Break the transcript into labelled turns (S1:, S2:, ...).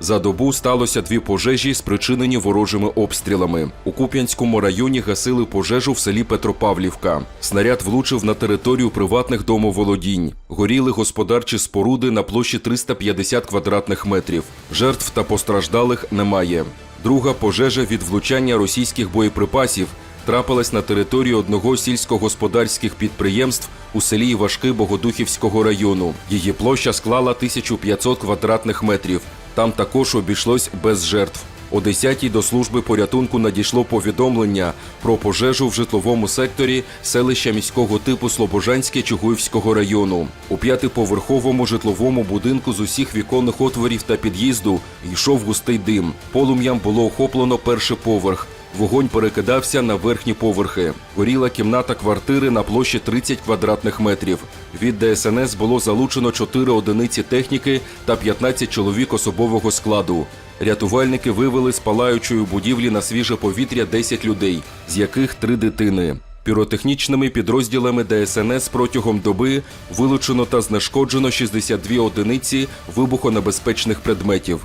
S1: За добу сталося дві пожежі, спричинені ворожими обстрілами. У Куп'янському районі гасили пожежу в селі Петропавлівка. Снаряд влучив на територію приватних домоволодінь. Горіли господарчі споруди на площі 350 квадратних метрів. Жертв та постраждалих немає. Друга пожежа від влучання російських боєприпасів трапилась на території одного сільськогосподарських підприємств у селі Івашки Богодухівського району. Її площа склала 1500 квадратних метрів. Там також обійшлось без жертв. О 10-й до служби порятунку надійшло повідомлення про пожежу в житловому секторі селища міського типу Слобожанське Чугуївського району. У п'ятиповерховому житловому будинку з усіх віконних отворів та під'їзду йшов густий дим. Полум'ям було охоплено перший поверх. Вогонь перекидався на верхні поверхи. Горіла кімната квартири на площі 30 квадратних метрів. Від ДСНС було залучено 4 одиниці техніки та 15 чоловік особового складу. Рятувальники вивели з палаючої будівлі на свіже повітря 10 людей, з яких три дитини. Піротехнічними підрозділами ДСНС протягом доби вилучено та знешкоджено 62 одиниці вибухонебезпечних предметів.